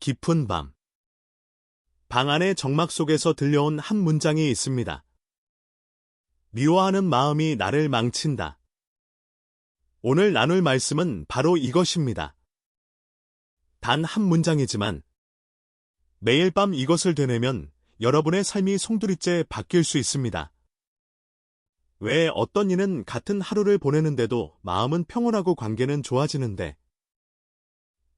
깊은 밤. 방 안의 정막 속에서 들려온 한 문장이 있습니다. 미워하는 마음이 나를 망친다. 오늘 나눌 말씀은 바로 이것입니다. 단 한 문장이지만 매일 밤 이것을 되뇌면 여러분의 삶이 송두리째 바뀔 수 있습니다. 왜 어떤 이는 같은 하루를 보내는데도 마음은 평온하고 관계는 좋아지는데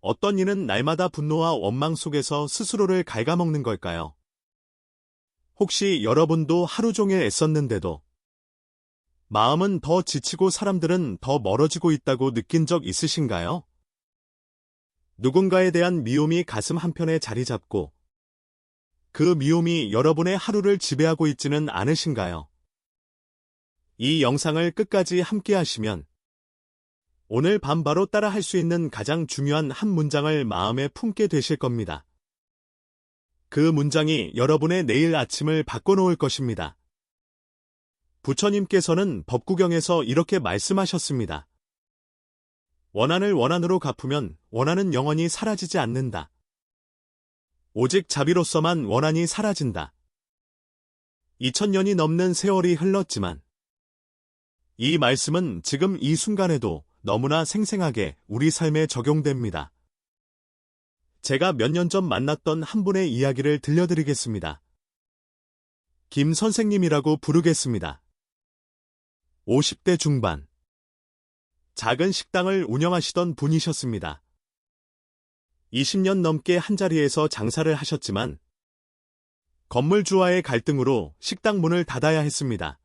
어떤 이는 날마다 분노와 원망 속에서 스스로를 갉아먹는 걸까요? 혹시 여러분도 하루 종일 애썼는데도 마음은 더 지치고 사람들은 더 멀어지고 있다고 느낀 적 있으신가요? 누군가에 대한 미움이 가슴 한편에 자리 잡고 그 미움이 여러분의 하루를 지배하고 있지는 않으신가요? 이 영상을 끝까지 함께 하시면 오늘 밤 바로 따라 할 수 있는 가장 중요한 한 문장을 마음에 품게 되실 겁니다. 그 문장이 여러분의 내일 아침을 바꿔놓을 것입니다. 부처님께서는 법구경에서 이렇게 말씀하셨습니다. 원한을 원한으로 갚으면 원한은 영원히 사라지지 않는다. 오직 자비로서만 원한이 사라진다. 2000년이 넘는 세월이 흘렀지만 이 말씀은 지금 이 순간에도 너무나 생생하게 우리 삶에 적용됩니다. 제가 몇 년 전 만났던 한 분의 이야기를 들려드리겠습니다. 김 선생님이라고 부르겠습니다. 50대 중반. 작은 식당을 운영하시던 분이셨습니다. 20년 넘게 한자리에서 장사를 하셨지만 건물주와의 갈등으로 식당 문을 닫아야 했습니다.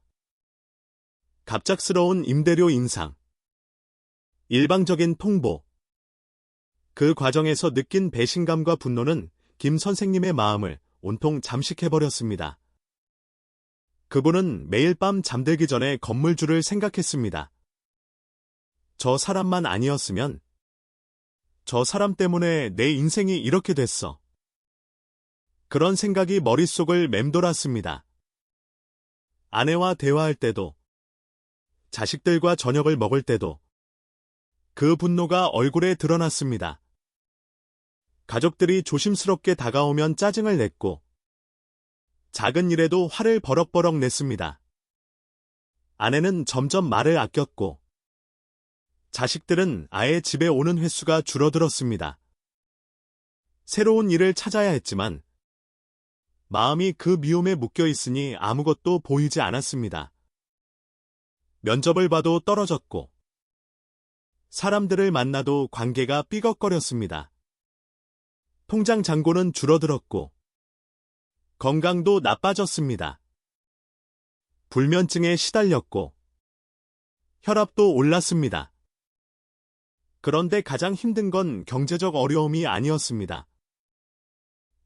갑작스러운 임대료 인상, 일방적인 통보, 그 과정에서 느낀 배신감과 분노는 김 선생님의 마음을 온통 잠식해버렸습니다. 그분은 매일 밤 잠들기 전에 건물주를 생각했습니다. 저 사람만 아니었으면 저 사람 때문에 내 인생이 이렇게 됐어. 그런 생각이 머릿속을 맴돌았습니다. 아내와 대화할 때도, 자식들과 저녁을 먹을 때도, 그 분노가 얼굴에 드러났습니다. 가족들이 조심스럽게 다가오면 짜증을 냈고, 작은 일에도 화를 버럭버럭 냈습니다. 아내는 점점 말을 아꼈고, 자식들은 아예 집에 오는 횟수가 줄어들었습니다. 새로운 일을 찾아야 했지만 마음이 그 미움에 묶여 있으니 아무것도 보이지 않았습니다. 면접을 봐도 떨어졌고 사람들을 만나도 관계가 삐걱거렸습니다. 통장 잔고는 줄어들었고 건강도 나빠졌습니다. 불면증에 시달렸고 혈압도 올랐습니다. 그런데 가장 힘든 건 경제적 어려움이 아니었습니다.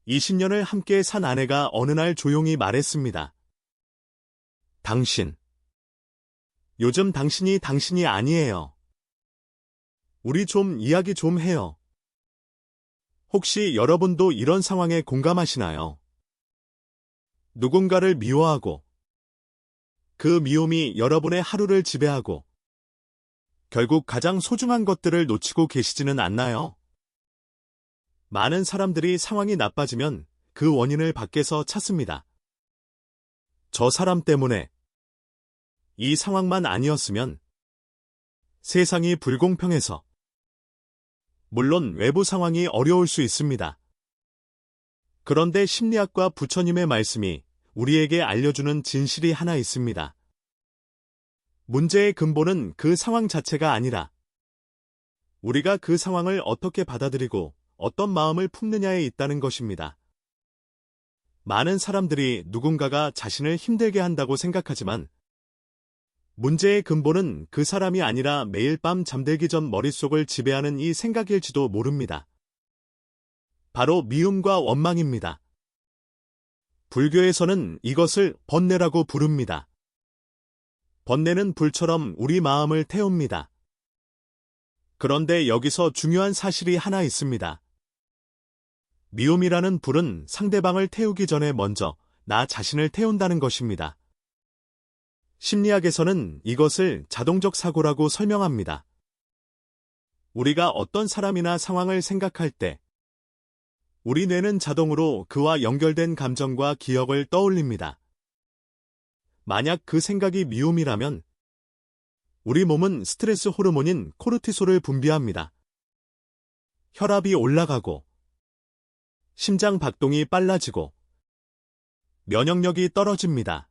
20년을 함께 산 아내가 어느 날 조용히 말했습니다. 당신. 요즘 당신이 당신이 아니에요. 우리 좀 이야기 좀 해요. 혹시 여러분도 이런 상황에 공감하시나요? 누군가를 미워하고 그 미움이 여러분의 하루를 지배하고 결국 가장 소중한 것들을 놓치고 계시지는 않나요? 많은 사람들이 상황이 나빠지면 그 원인을 밖에서 찾습니다. 저 사람 때문에 이 상황만 아니었으면 세상이 불공평해서 물론 외부 상황이 어려울 수 있습니다. 그런데 심리학과 부처님의 말씀이 우리에게 알려주는 진실이 하나 있습니다. 문제의 근본은 그 상황 자체가 아니라 우리가 그 상황을 어떻게 받아들이고 어떤 마음을 품느냐에 있다는 것입니다. 많은 사람들이 누군가가 자신을 힘들게 한다고 생각하지만 문제의 근본은 그 사람이 아니라 매일 밤 잠들기 전 머릿속을 지배하는 이 생각일지도 모릅니다. 바로 미움과 원망입니다. 불교에서는 이것을 번뇌라고 부릅니다. 번뇌는 불처럼 우리 마음을 태웁니다. 그런데 여기서 중요한 사실이 하나 있습니다. 미움이라는 불은 상대방을 태우기 전에 먼저 나 자신을 태운다는 것입니다. 심리학에서는 이것을 자동적 사고라고 설명합니다. 우리가 어떤 사람이나 상황을 생각할 때 우리 뇌는 자동으로 그와 연결된 감정과 기억을 떠올립니다. 만약 그 생각이 미움이라면 우리 몸은 스트레스 호르몬인 코르티솔을 분비합니다. 혈압이 올라가고 심장 박동이 빨라지고 면역력이 떨어집니다.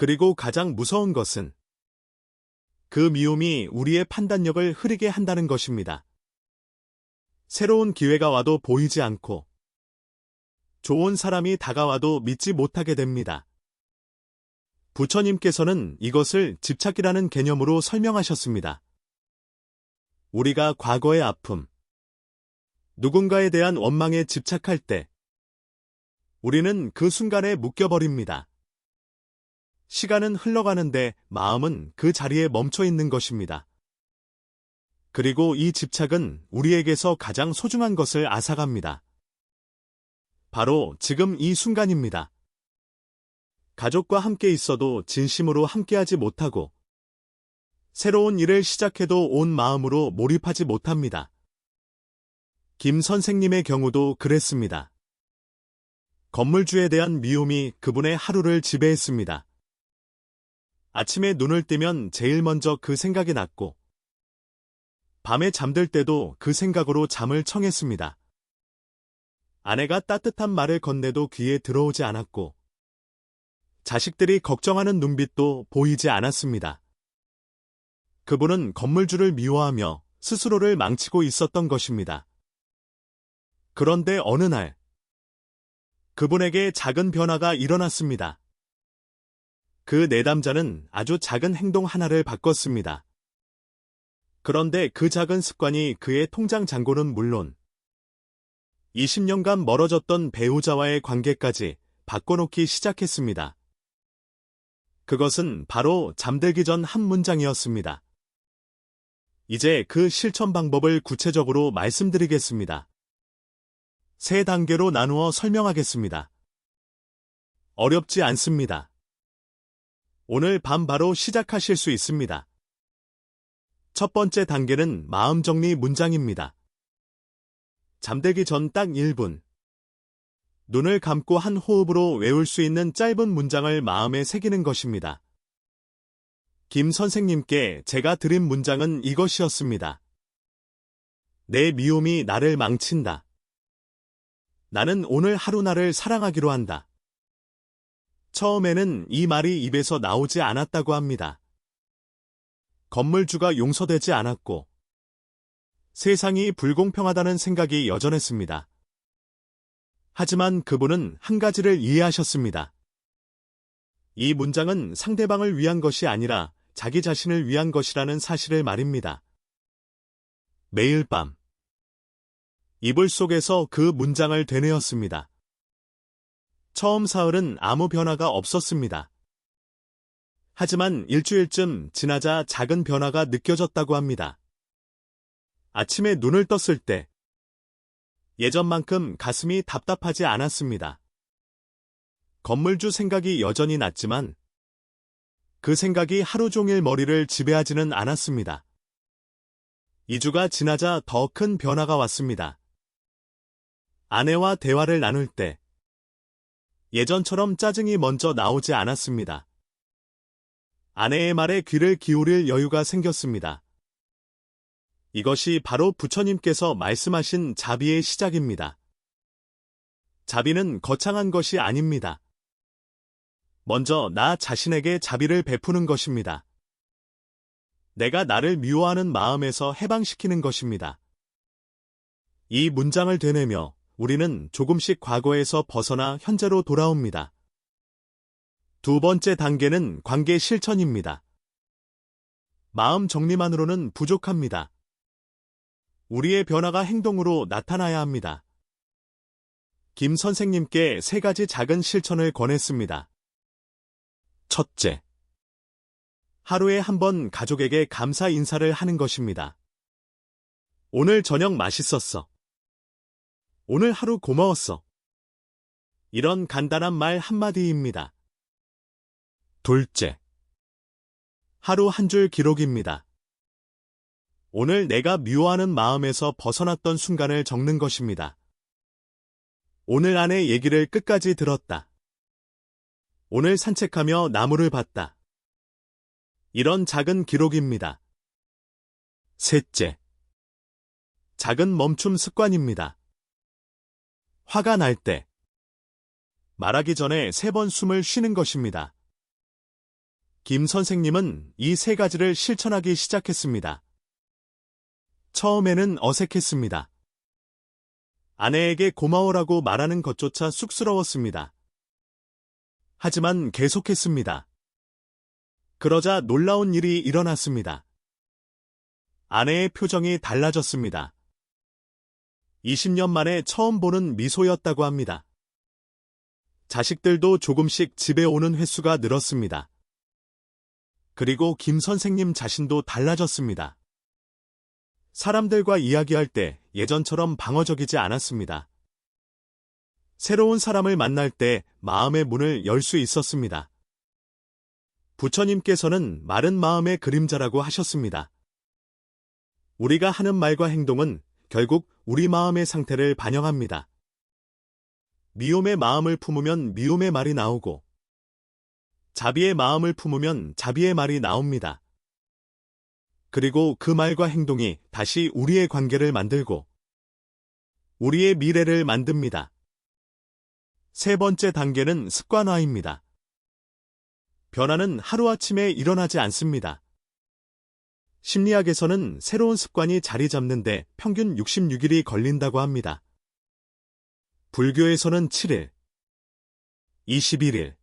그리고 가장 무서운 것은 그 미움이 우리의 판단력을 흐리게 한다는 것입니다. 새로운 기회가 와도 보이지 않고 좋은 사람이 다가와도 믿지 못하게 됩니다. 부처님께서는 이것을 집착이라는 개념으로 설명하셨습니다. 우리가 과거의 아픔, 누군가에 대한 원망에 집착할 때 우리는 그 순간에 묶여버립니다. 시간은 흘러가는데 마음은 그 자리에 멈춰 있는 것입니다. 그리고 이 집착은 우리에게서 가장 소중한 것을 앗아갑니다. 바로 지금 이 순간입니다. 가족과 함께 있어도 진심으로 함께하지 못하고 새로운 일을 시작해도 온 마음으로 몰입하지 못합니다. 김 선생님의 경우도 그랬습니다. 건물주에 대한 미움이 그분의 하루를 지배했습니다. 아침에 눈을 뜨면 제일 먼저 그 생각이 났고, 밤에 잠들 때도 그 생각으로 잠을 청했습니다. 아내가 따뜻한 말을 건네도 귀에 들어오지 않았고, 자식들이 걱정하는 눈빛도 보이지 않았습니다. 그분은 건물주를 미워하며 스스로를 망치고 있었던 것입니다. 그런데 어느 날, 그분에게 작은 변화가 일어났습니다. 그 내담자는 아주 작은 행동 하나를 바꿨습니다. 그런데 그 작은 습관이 그의 통장 잔고는 물론 20년간 멀어졌던 배우자와의 관계까지 바꿔놓기 시작했습니다. 그것은 바로 잠들기 전 한 문장이었습니다. 이제 그 실천 방법을 구체적으로 말씀드리겠습니다. 세 단계로 나누어 설명하겠습니다. 어렵지 않습니다. 오늘 밤 바로 시작하실 수 있습니다. 첫 번째 단계는 마음 정리 문장입니다. 잠들기 전 딱 1분. 눈을 감고 한 호흡으로 외울 수 있는 짧은 문장을 마음에 새기는 것입니다. 김 선생님께 제가 드린 문장은 이것이었습니다. 내 미움이 나를 망친다. 나는 오늘 하루 나를 사랑하기로 한다. 처음에는 이 말이 입에서 나오지 않았다고 합니다. 건물주가 용서되지 않았고 세상이 불공평하다는 생각이 여전했습니다. 하지만 그분은 한 가지를 이해하셨습니다. 이 문장은 상대방을 위한 것이 아니라 자기 자신을 위한 것이라는 사실을 말입니다. 매일 밤 이불 속에서 그 문장을 되뇌었습니다. 처음 사흘은 아무 변화가 없었습니다. 하지만 일주일쯤 지나자 작은 변화가 느껴졌다고 합니다. 아침에 눈을 떴을 때 예전만큼 가슴이 답답하지 않았습니다. 건물주 생각이 여전히 났지만 그 생각이 하루 종일 머리를 지배하지는 않았습니다. 2주가 지나자 더 큰 변화가 왔습니다. 아내와 대화를 나눌 때 예전처럼 짜증이 먼저 나오지 않았습니다. 아내의 말에 귀를 기울일 여유가 생겼습니다. 이것이 바로 부처님께서 말씀하신 자비의 시작입니다. 자비는 거창한 것이 아닙니다. 먼저 나 자신에게 자비를 베푸는 것입니다. 내가 나를 미워하는 마음에서 해방시키는 것입니다. 이 문장을 되뇌며 우리는 조금씩 과거에서 벗어나 현재로 돌아옵니다. 두 번째 단계는 관계 실천입니다. 마음 정리만으로는 부족합니다. 우리의 변화가 행동으로 나타나야 합니다. 김 선생님께 세 가지 작은 실천을 권했습니다. 첫째. 하루에 한 번 가족에게 감사 인사를 하는 것입니다. 오늘 저녁 맛있었어. 오늘 하루 고마웠어. 이런 간단한 말 한마디입니다. 둘째. 하루 한 줄 기록입니다. 오늘 내가 미워하는 마음에서 벗어났던 순간을 적는 것입니다. 오늘 아내 얘기를 끝까지 들었다. 오늘 산책하며 나무를 봤다. 이런 작은 기록입니다. 셋째. 작은 멈춤 습관입니다. 화가 날 때. 말하기 전에 세 번 숨을 쉬는 것입니다. 김 선생님은 이 세 가지를 실천하기 시작했습니다. 처음에는 어색했습니다. 아내에게 고마워라고 말하는 것조차 쑥스러웠습니다. 하지만 계속했습니다. 그러자 놀라운 일이 일어났습니다. 아내의 표정이 달라졌습니다. 20년 만에 처음 보는 미소였다고 합니다. 자식들도 조금씩 집에 오는 횟수가 늘었습니다. 그리고 김 선생님 자신도 달라졌습니다. 사람들과 이야기할 때 예전처럼 방어적이지 않았습니다. 새로운 사람을 만날 때 마음의 문을 열 수 있었습니다. 부처님께서는 마른 마음의 그림자라고 하셨습니다. 우리가 하는 말과 행동은 결국 우리 마음의 상태를 반영합니다. 미움의 마음을 품으면 미움의 말이 나오고, 자비의 마음을 품으면 자비의 말이 나옵니다. 그리고 그 말과 행동이 다시 우리의 관계를 만들고, 우리의 미래를 만듭니다. 세 번째 단계는 습관화입니다. 변화는 하루아침에 일어나지 않습니다. 심리학에서는 새로운 습관이 자리 잡는데 평균 66일이 걸린다고 합니다. 불교에서는 7일, 21일,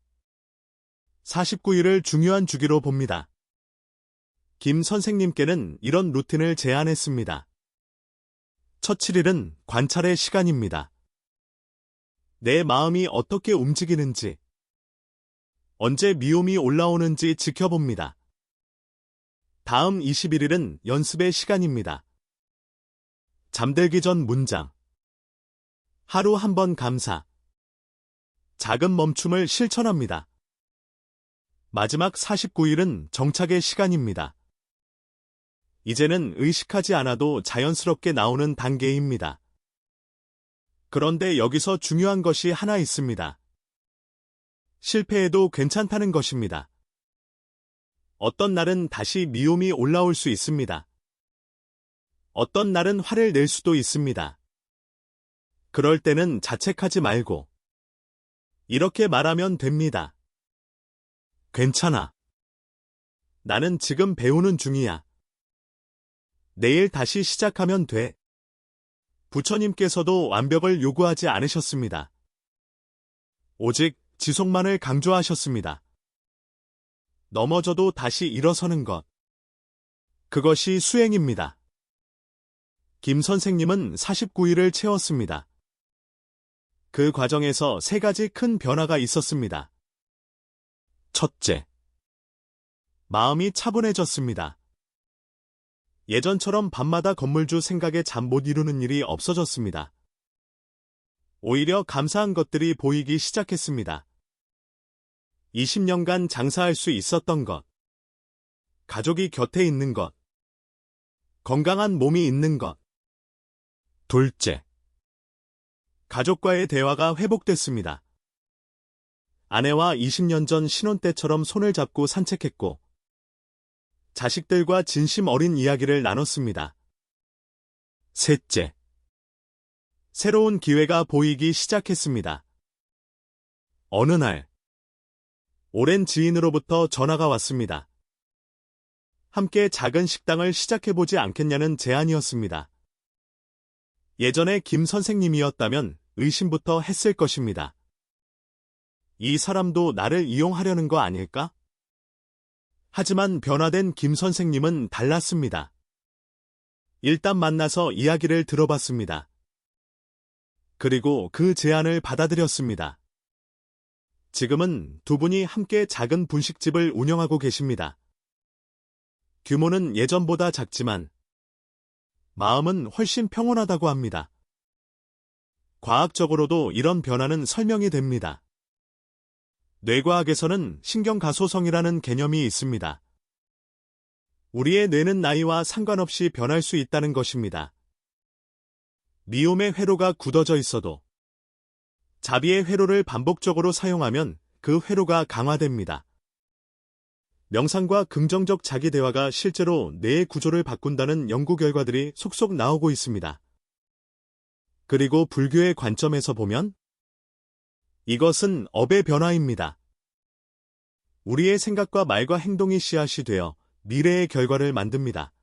49일을 중요한 주기로 봅니다. 김 선생님께는 이런 루틴을 제안했습니다. 첫 7일은 관찰의 시간입니다. 내 마음이 어떻게 움직이는지, 언제 미움이 올라오는지 지켜봅니다. 다음 21일은 연습의 시간입니다. 잠들기 전 문장. 하루 한 번 감사. 작은 멈춤을 실천합니다. 마지막 49일은 정착의 시간입니다. 이제는 의식하지 않아도 자연스럽게 나오는 단계입니다. 그런데 여기서 중요한 것이 하나 있습니다. 실패해도 괜찮다는 것입니다. 어떤 날은 다시 미움이 올라올 수 있습니다. 어떤 날은 화를 낼 수도 있습니다. 그럴 때는 자책하지 말고 이렇게 말하면 됩니다. 괜찮아. 나는 지금 배우는 중이야. 내일 다시 시작하면 돼. 부처님께서도 완벽을 요구하지 않으셨습니다. 오직 지속만을 강조하셨습니다. 넘어져도 다시 일어서는 것. 그것이 수행입니다. 김 선생님은 49일을 채웠습니다. 그 과정에서 세 가지 큰 변화가 있었습니다. 첫째, 마음이 차분해졌습니다. 예전처럼 밤마다 건물주 생각에 잠 못 이루는 일이 없어졌습니다. 오히려 감사한 것들이 보이기 시작했습니다. 20년간 장사할 수 있었던 것, 가족이 곁에 있는 것, 건강한 몸이 있는 것. 둘째, 가족과의 대화가 회복됐습니다. 아내와 20년 전 신혼 때처럼 손을 잡고 산책했고, 자식들과 진심 어린 이야기를 나눴습니다. 셋째, 새로운 기회가 보이기 시작했습니다. 어느 날, 오랜 지인으로부터 전화가 왔습니다. 함께 작은 식당을 시작해보지 않겠냐는 제안이었습니다. 예전에 김 선생님이었다면 의심부터 했을 것입니다. 이 사람도 나를 이용하려는 거 아닐까? 하지만 변화된 김 선생님은 달랐습니다. 일단 만나서 이야기를 들어봤습니다. 그리고 그 제안을 받아들였습니다. 지금은 두 분이 함께 작은 분식집을 운영하고 계십니다. 규모는 예전보다 작지만 마음은 훨씬 평온하다고 합니다. 과학적으로도 이런 변화는 설명이 됩니다. 뇌과학에서는 신경가소성이라는 개념이 있습니다. 우리의 뇌는 나이와 상관없이 변할 수 있다는 것입니다. 미움의 회로가 굳어져 있어도 자비의 회로를 반복적으로 사용하면 그 회로가 강화됩니다. 명상과 긍정적 자기 대화가 실제로 뇌의 구조를 바꾼다는 연구 결과들이 속속 나오고 있습니다. 그리고 불교의 관점에서 보면 이것은 업의 변화입니다. 우리의 생각과 말과 행동이 씨앗이 되어 미래의 결과를 만듭니다.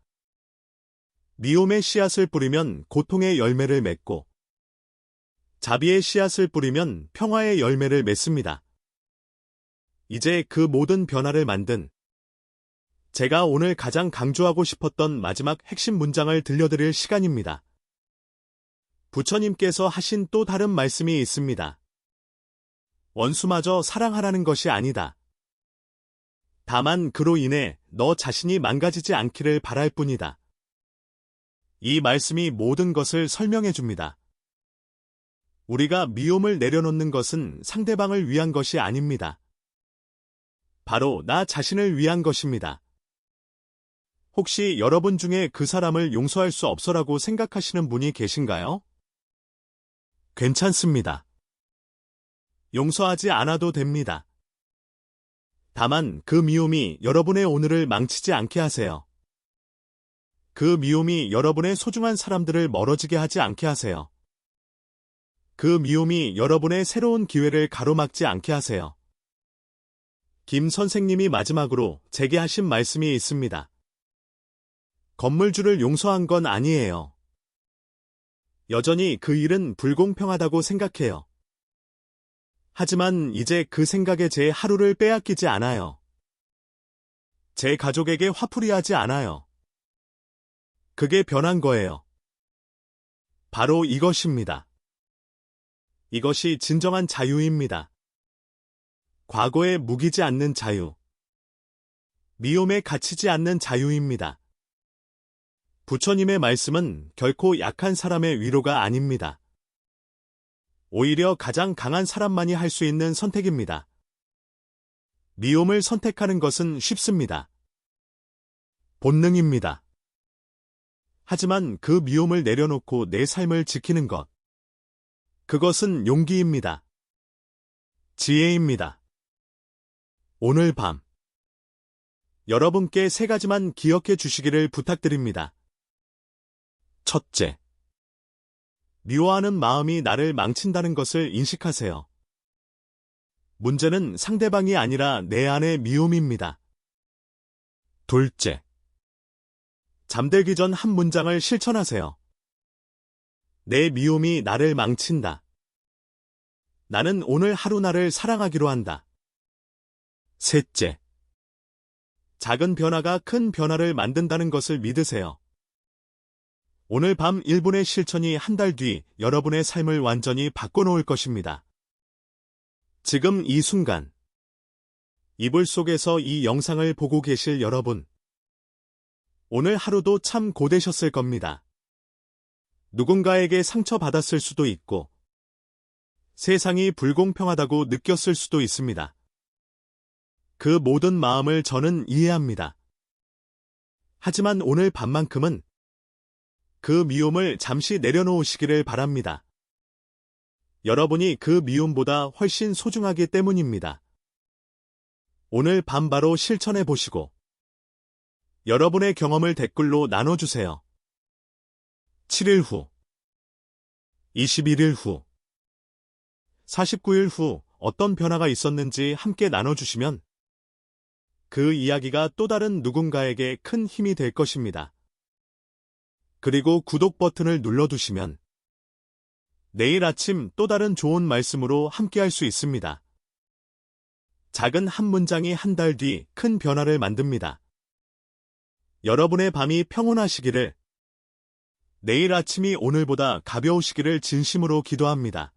미움의 씨앗을 뿌리면 고통의 열매를 맺고 자비의 씨앗을 뿌리면 평화의 열매를 맺습니다. 이제 그 모든 변화를 만든 제가 오늘 가장 강조하고 싶었던 마지막 핵심 문장을 들려드릴 시간입니다. 부처님께서 하신 또 다른 말씀이 있습니다. 원수마저 사랑하라는 것이 아니다. 다만 그로 인해 너 자신이 망가지지 않기를 바랄 뿐이다. 이 말씀이 모든 것을 설명해 줍니다. 우리가 미움을 내려놓는 것은 상대방을 위한 것이 아닙니다. 바로 나 자신을 위한 것입니다. 혹시 여러분 중에 그 사람을 용서할 수 없어라고 생각하시는 분이 계신가요? 괜찮습니다. 용서하지 않아도 됩니다. 다만 그 미움이 여러분의 오늘을 망치지 않게 하세요. 그 미움이 여러분의 소중한 사람들을 멀어지게 하지 않게 하세요. 그 미움이 여러분의 새로운 기회를 가로막지 않게 하세요. 김 선생님이 마지막으로 제게 하신 말씀이 있습니다. 건물주를 용서한 건 아니에요. 여전히 그 일은 불공평하다고 생각해요. 하지만 이제 그 생각에 제 하루를 빼앗기지 않아요. 제 가족에게 화풀이하지 않아요. 그게 변한 거예요. 바로 이것입니다. 이것이 진정한 자유입니다. 과거에 무기지 않는 자유. 미움에 갇히지 않는 자유입니다. 부처님의 말씀은 결코 약한 사람의 위로가 아닙니다. 오히려 가장 강한 사람만이 할 수 있는 선택입니다. 미움을 선택하는 것은 쉽습니다. 본능입니다. 하지만 그 미움을 내려놓고 내 삶을 지키는 것. 그것은 용기입니다. 지혜입니다. 오늘 밤. 여러분께 세 가지만 기억해 주시기를 부탁드립니다. 첫째. 미워하는 마음이 나를 망친다는 것을 인식하세요. 문제는 상대방이 아니라 내 안의 미움입니다. 둘째. 잠들기 전 한 문장을 실천하세요. 내 미움이 나를 망친다. 나는 오늘 하루 나를 사랑하기로 한다. 셋째. 작은 변화가 큰 변화를 만든다는 것을 믿으세요. 오늘 밤 1분의 실천이 한 달 뒤 여러분의 삶을 완전히 바꿔놓을 것입니다. 지금 이 순간 이불 속에서 이 영상을 보고 계실 여러분 오늘 하루도 참 고되셨을 겁니다. 누군가에게 상처받았을 수도 있고 세상이 불공평하다고 느꼈을 수도 있습니다. 그 모든 마음을 저는 이해합니다. 하지만 오늘 밤만큼은 그 미움을 잠시 내려놓으시기를 바랍니다. 여러분이 그 미움보다 훨씬 소중하기 때문입니다. 오늘 밤 바로 실천해 보시고 여러분의 경험을 댓글로 나눠주세요. 7일 후 21일 후 49일 후 어떤 변화가 있었는지 함께 나눠주시면 그 이야기가 또 다른 누군가에게 큰 힘이 될 것입니다. 그리고 구독 버튼을 눌러두시면 내일 아침 또 다른 좋은 말씀으로 함께할 수 있습니다. 작은 한 문장이 한 달 뒤 큰 변화를 만듭니다. 여러분의 밤이 평온하시기를 내일 아침이 오늘보다 가벼우시기를 진심으로 기도합니다.